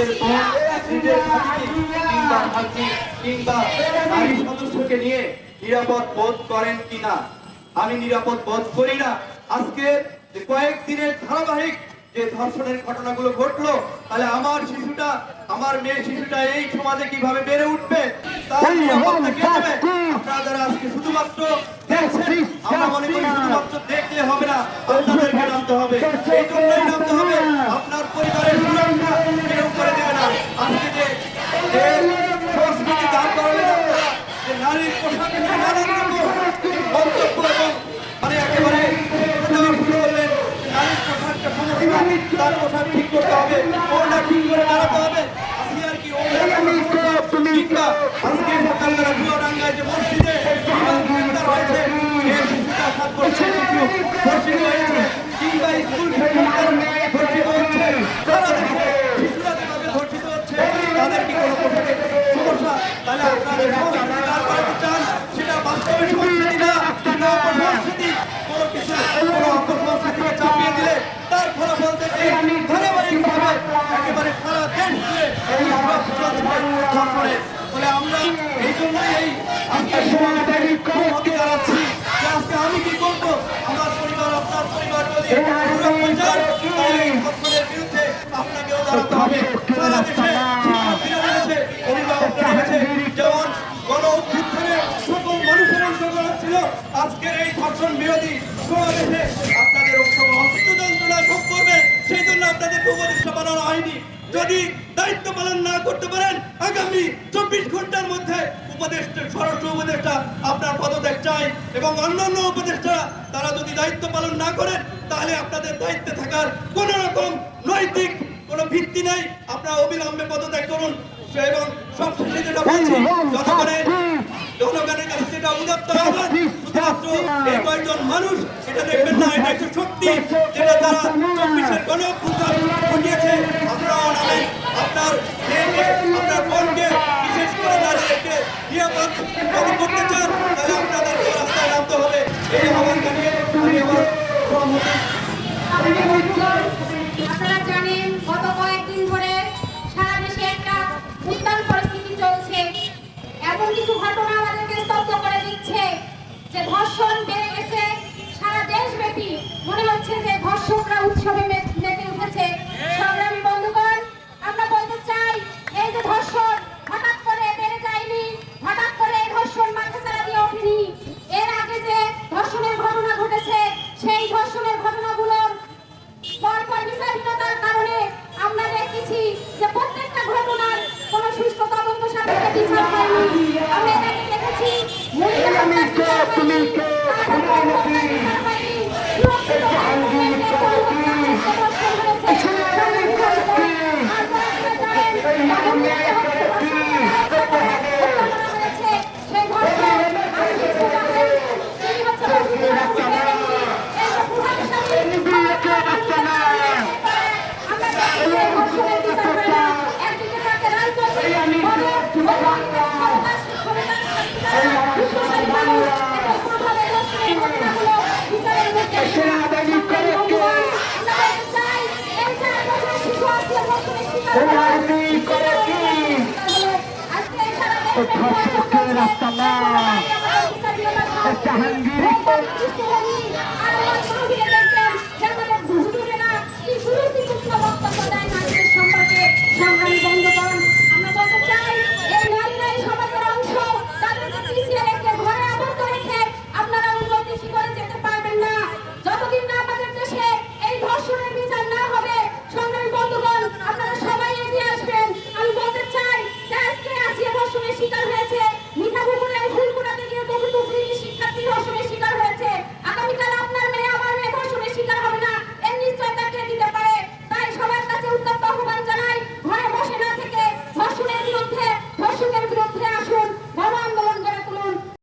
নিজের বোন নিজের ভাতিজি কিংবা ভাগ্নি কিংবা নারী সদস্যকে নিয়ে নিরাপদ বোধ করেন কিনা? আমি নিরাপদ বোধ করি না। আজকে কয়েকদিনের ধারাবাহিক যে ধর্ষণের ঘটনাগুলো ঘটলো তাহলে আমার শিশুটা আমার মেয়ে শিশুটা এই সমাজে কীভাবে বেড়ে উঠবে? আপনারা যারা আজকে শুধুমাত্র দেখছেন আমরা মনে করি শুধুমাত্র দেখলে হবে না আপনাদেরকে নামতে হবে। এই জন্যই নামতে হবে আপনার পরিবারের তার পোশাক ঠিক করতে হবে। ওটা ঠিক করে দাঁড়াতে হবে? আজকে আর কি ওটা কিংবা আজকে সকালবেলা চুয়াডাঙ্গায় যে মসজিদে ধর্ষণের ফলে আমরা এই জন্যই এই আজকের সমাজে অনুমতি যে আজকে আমি কি করব? আমার পরিবার আপনার পরিবার যদি সুরক্ষা এই বিরুদ্ধে আপনাকেও দাঁড়াতে হবে। সারা দেশে শিক্ষার্থীরা রয়েছে অভিভাবকরা রয়েছে যেমন গণ অভ্যুত্থানে সকল মানুষের অংশগ্রহণ ছিল আজকের এই ধর্ষণ বিরোধী সমাবেশে আপনাদের অংশগ্রহণ। যন্ত্রণা ভোগ করবে সেই জন্য আপনাদের উপদেষ্টা বানানো হয়নি। যদি দায়িত্ব পালন না করতে পারেন আগামী চব্বিশ ঘণ্টার মধ্যে উপদেষ্টা স্বরাষ্ট্র উপদেষ্টা আপনার পদত্যাগ চাই এবং অন্যান্য উপদেষ্টা তারা যদি দায়িত্ব পালন না করেন তাহলে আপনাদের দায়িত্বে থাকার কোন রকম নৈতিক কোনো ভিত্তি নেই। আপনারা অবিলম্বে পদত্যাগ করুন। এবং সবশেষে যেটা বলছি জনগণের জনগণের কাছে যেটা উদাত্ত আহ্বান শুধুমাত্র এই কয়েকজন মানুষ এটা দেখবেন না এটা একটা শক্তি যেটা তারা চব্বিশের গণ ঘটিয়েছে। আপনার মেয়েকে আপনার বোনকে আমরা যে প্রত্যেকটা ঘটনার কোন সুষ্ঠু তদন্ত সাপেক্ষে বিচার হয়নি। আমরা এটাকে দেখেছি মহিলা হত্যার বিচার হয়নি, তারপর হত্যার বিচার হয়নি, সুরক্ষিত হত্যার পরিবর্তন চেষ্টা ধর্ষণ হয়েছে। তারপর আপনারা জানেন, বামুনবাড়িয়া হত্যা ধর্ষণ হত্যা করা হয়েছে। সেই ধর্ষণ আর কিছু না হয়নি। তিনি হচ্ছে মহিলা হত্যা। এই যে বুড়ার সাথে জাহাঙ্গীর।